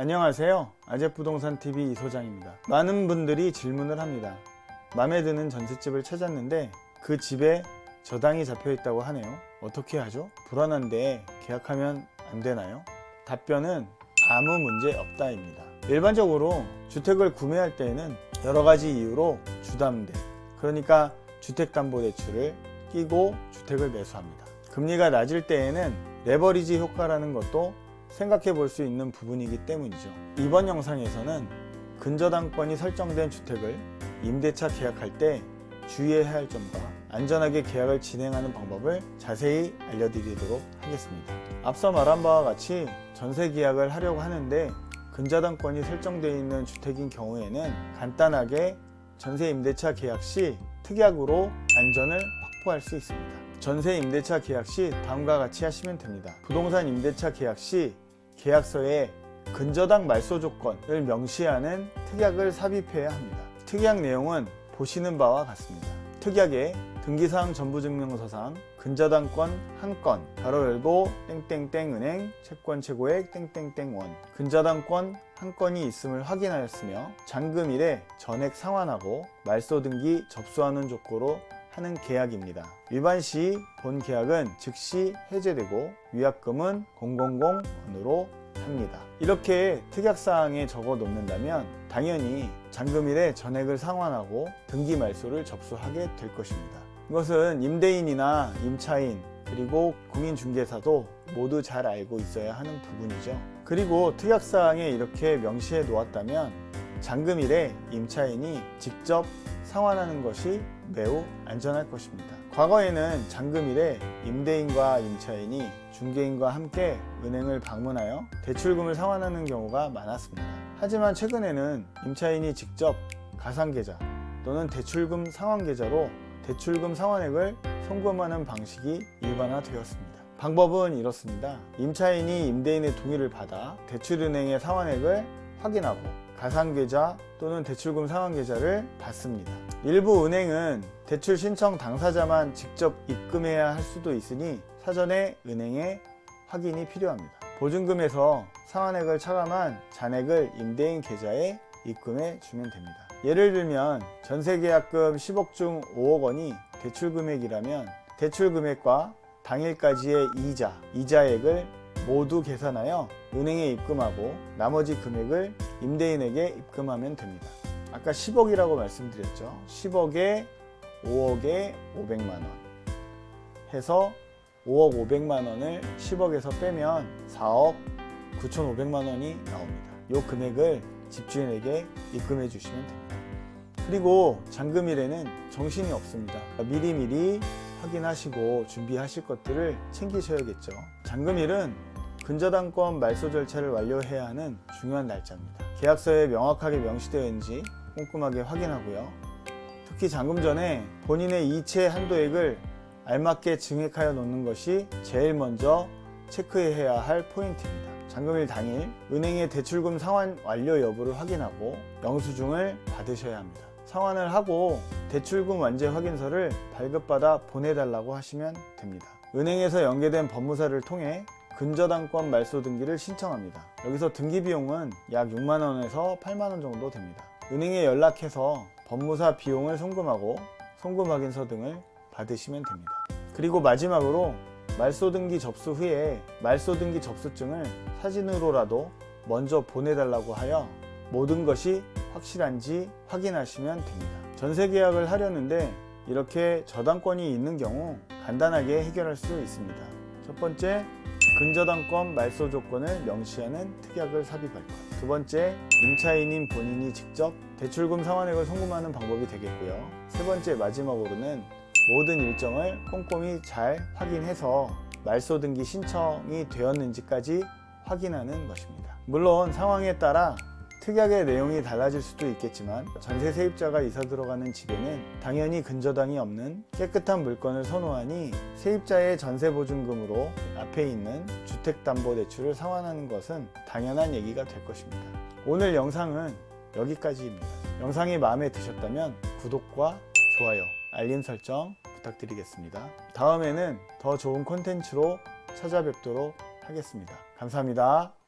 안녕하세요. 아재부동산TV 이소장입니다. 많은 분들이 질문을 합니다. 마음에 드는 전셋집을 찾았는데 그 집에 저당이 잡혀 있다고 하네요. 어떻게 하죠? 불안한데 계약하면 안 되나요? 답변은 아무 문제 없다입니다. 일반적으로 주택을 구매할 때에는 여러 가지 이유로 주담대, 그러니까 주택담보대출을 끼고 주택을 매수합니다. 금리가 낮을 때에는 레버리지 효과라는 것도 생각해 볼 수 있는 부분이기 때문이죠. 이번 영상에서는 근저당권이 설정된 주택을 임대차 계약할 때 주의해야 할 점과 안전하게 계약을 진행하는 방법을 자세히 알려드리도록 하겠습니다. 앞서 말한 바와 같이 전세 계약을 하려고 하는데 근저당권이 설정되어 있는 주택인 경우에는 간단하게 전세 임대차 계약 시 특약으로 안전을 확보할 수 있습니다. 전세 임대차 계약 시 다음과 같이 하시면 됩니다. 부동산 임대차 계약 시 계약서에 근저당 말소 조건을 명시하는 특약을 삽입해야 합니다. 특약 내용은 보시는 바와 같습니다. 특약에 등기사항 전부증명서상 근저당권 한 건, 가로 열고 땡땡땡 은행 채권 최고액 땡땡땡 원, 근저당권 한 건이 있음을 확인하였으며 잔금일에 전액 상환하고 말소 등기 접수하는 족구로 하는 계약입니다. 위반 시 본 계약은 즉시 해제되고 위약금은 000원으로 합니다. 이렇게 특약사항에 적어 놓는다면 당연히 잔금일에 전액을 상환하고 등기 말소를 접수하게 될 것입니다. 이것은 임대인이나 임차인 그리고 공인중개사도 모두 잘 알고 있어야 하는 부분이죠. 그리고 특약사항에 이렇게 명시해 놓았다면 잔금일에 임차인이 직접 상환하는 것이 매우 안전할 것입니다. 과거에는 잔금일에 임대인과 임차인이 중개인과 함께 은행을 방문하여 대출금을 상환하는 경우가 많았습니다. 하지만 최근에는 임차인이 직접 가상계좌 또는 대출금 상환계좌로 대출금 상환액을 송금하는 방식이 일반화되었습니다. 방법은 이렇습니다. 임차인이 임대인의 동의를 받아 대출은행의 상환액을 확인하고 가상계좌 또는 대출금 상환계좌를 받습니다. 일부 은행은 대출 신청 당사자만 직접 입금해야 할 수도 있으니 사전에 은행에 확인이 필요합니다. 보증금에서 상환액을 차감한 잔액을 임대인 계좌에 입금해 주면 됩니다. 예를 들면 전세계약금 10억 중 5억 원이 대출 금액이라면 대출 금액과 당일까지의 이자, 이자액을 모두 계산하여 은행에 입금하고 나머지 금액을 임대인에게 입금하면 됩니다. 아까 10억이라고 말씀드렸죠. 10억에 5억에 500만 원 해서 5억 500만 원을 10억에서 빼면 4억 9,500만 원이 나옵니다. 이 금액을 집주인에게 입금해 주시면 됩니다. 그리고 잔금일에는 정신이 없습니다. 미리미리 확인하시고 준비하실 것들을 챙기셔야겠죠. 잔금일은 근저당권 말소 절차를 완료해야 하는 중요한 날짜입니다. 계약서에 명확하게 명시되어 있는지 꼼꼼하게 확인하고요. 특히 잔금 전에 본인의 이체 한도액을 알맞게 증액하여 놓는 것이 제일 먼저 체크해야 할 포인트입니다. 잔금일 당일 은행의 대출금 상환 완료 여부를 확인하고 영수증을 받으셔야 합니다. 상환을 하고 대출금 완제 확인서를 발급받아 보내달라고 하시면 됩니다. 은행에서 연계된 법무사를 통해 근저당권 말소 등기를 신청합니다. 여기서 등기 비용은 약 6만원에서 8만원 정도 됩니다. 은행에 연락해서 법무사 비용을 송금하고 송금 확인서 등을 받으시면 됩니다. 그리고 마지막으로 말소 등기 접수 후에 말소 등기 접수증을 사진으로라도 먼저 보내달라고 하여 모든 것이 확실한지 확인하시면 됩니다. 전세 계약을 하려는데 이렇게 저당권이 있는 경우 간단하게 해결할 수 있습니다. 첫 번째, 근저당권 말소 조건을 명시하는 특약을 삽입할 것. 두 번째, 임차인인 본인이 직접 대출금 상환액을 송금하는 방법이 되겠고요. 세 번째, 마지막으로는 모든 일정을 꼼꼼히 잘 확인해서 말소 등기 신청이 되었는지까지 확인하는 것입니다. 물론 상황에 따라 특약의 내용이 달라질 수도 있겠지만 전세 세입자가 이사 들어가는 집에는 당연히 근저당이 없는 깨끗한 물건을 선호하니 세입자의 전세 보증금으로 앞에 있는 주택담보대출을 상환하는 것은 당연한 얘기가 될 것입니다. 오늘 영상은 여기까지입니다. 영상이 마음에 드셨다면 구독과 좋아요, 알림 설정 부탁드리겠습니다. 다음에는 더 좋은 콘텐츠로 찾아뵙도록 하겠습니다. 감사합니다.